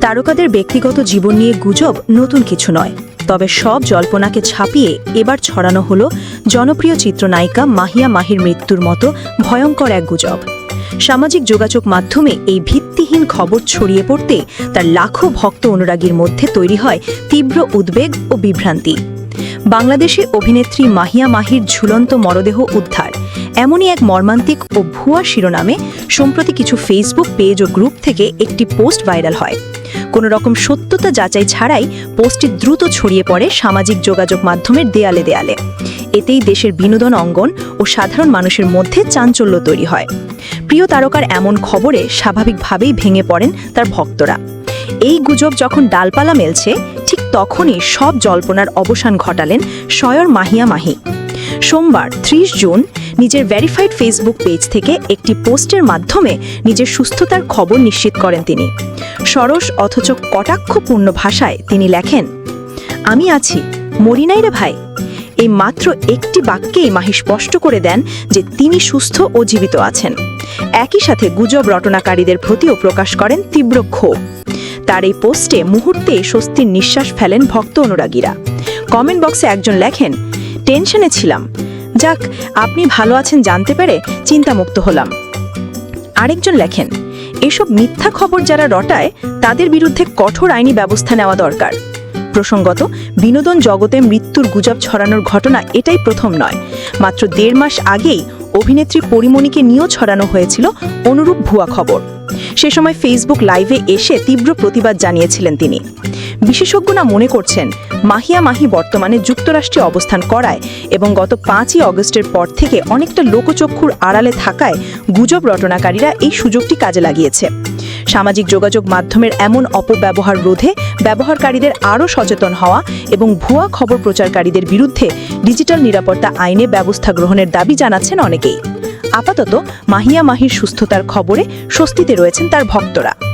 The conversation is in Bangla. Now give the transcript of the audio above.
তারকাদের ব্যক্তিগত জীবন নিয়ে গুজব নতুন কিছু নয়। তবে সব জল্পনাকে ছাপিয়ে এবার ছড়ানো হলো জনপ্রিয় চিত্রনায়িকা মাহিয়া মাহির মৃত্যুর মতো ভয়ঙ্কর এক গুজব। সামাজিক যোগাযোগ মাধ্যমে এই ভিত্তিহীন খবর ছড়িয়ে পড়তে তার লাখো ভক্ত অনুরাগীর মধ্যে তৈরি হয় তীব্র উদ্বেগ ও বিভ্রান্তি। বাংলাদেশে অভিনেত্রী মাহিয়া মাহির ঝুলন্ত মরদেহ উদ্ধার। এমনই এক মর্মান্তিক ও ভুয়া শিরোনামে, সম্প্রতি কিছু ফেসবুক পেজ ও গ্রুপ থেকে একটি পোস্ট ভাইরাল হয়। কোনো রকম সত্যতা যাচাই ছাড়াই পোস্টটি দ্রুত ছড়িয়ে পড়ে সামাজিক যোগাযোগ মাধ্যমের দেয়ালে দেয়ালে। এতেই দেশের বিনোদন অঙ্গন ও সাধারণ মানুষের মধ্যে চাঞ্চল্য তৈরি হয়। প্রিয় তারকার এমন খবরে স্বাভাবিকভাবেই ভেঙে পড়েন তার ভক্তরা। এই গুজব যখন ডালপালা মেলছে, ঠিক তখনই সব জল্পনার অবসান ঘটালেন শয়র মাহিয়া মাহি। সোমবার, ত্রিশ জুন নিজের ভেরিফাইড ফেসবুক পেজ থেকে একটি পোস্টের মাধ্যমে নিজের সুস্থতার খবর নিশ্চিত করেন তিনি। সরস অথচ কটাক্ষপূর্ণ ভাষায় তিনি লেখেন, আমি আছি, মরি নাই রে ভাই। এই মাত্র একটি বাক্যেই মাহি স্পষ্ট করে দেন যে তিনি সুস্থ ও জীবিত আছেন। একই সাথে গুজব রটনাকারীদের প্রতিও প্রকাশ করেন তীব্র ক্ষোভ। তার এই পোস্টে মুহূর্তে স্বস্তির নিঃশ্বাস ফেলেন ভক্ত অনুরাগীরা। কমেন্ট বক্সে একজন লেখেন, টেনশনে ছিলাম যাক, আপনি ভালো আছেন জানতে পেরে চিন্তামুক্ত হলাম। আরেকজন লেখেন, এসব মিথ্যা খবর যারা রটায়, তাদের বিরুদ্ধে কঠোর আইনি ব্যবস্থা নেওয়া দরকার। প্রসঙ্গত, বিনোদন জগতে মৃত্যুর গুজব ছড়ানোর ঘটনা এটাই প্রথম নয়। মাত্র দেড় মাস আগেই অভিনেত্রী পরিমণিকে নিয়েও ছড়ানো হয়েছিল অনুরূপ ভুয়া খবর। সে সময় ফেসবুক লাইভে এসে তীব্র প্রতিবাদ জানিয়েছিলেন তিনি। বিশেষজ্ঞরা মনে করছেন মাহিয়া মাহি বর্তমানে যুক্তরাষ্ট্রে অবস্থান করায় এবং গত পাঁচই অগস্টের পর থেকে অনেকটা লোকচক্ষুর আড়ালে থাকায় গুজব রটনাকারীরা এই সুযোগটি কাজে লাগিয়েছে। সামাজিক যোগাযোগ মাধ্যমের এমন অপব্যবহার রোধে ব্যবহারকারীদের আরও সচেতন হওয়া এবং ভুয়া খবর প্রচারকারীদের বিরুদ্ধে ডিজিটাল নিরাপত্তা আইনে ব্যবস্থা গ্রহণের দাবি জানাচ্ছেন অনেকেই। আপাতত মাহিয়া মাহির সুস্থতার খবরে স্বস্তিতে রয়েছেন তার ভক্তরা।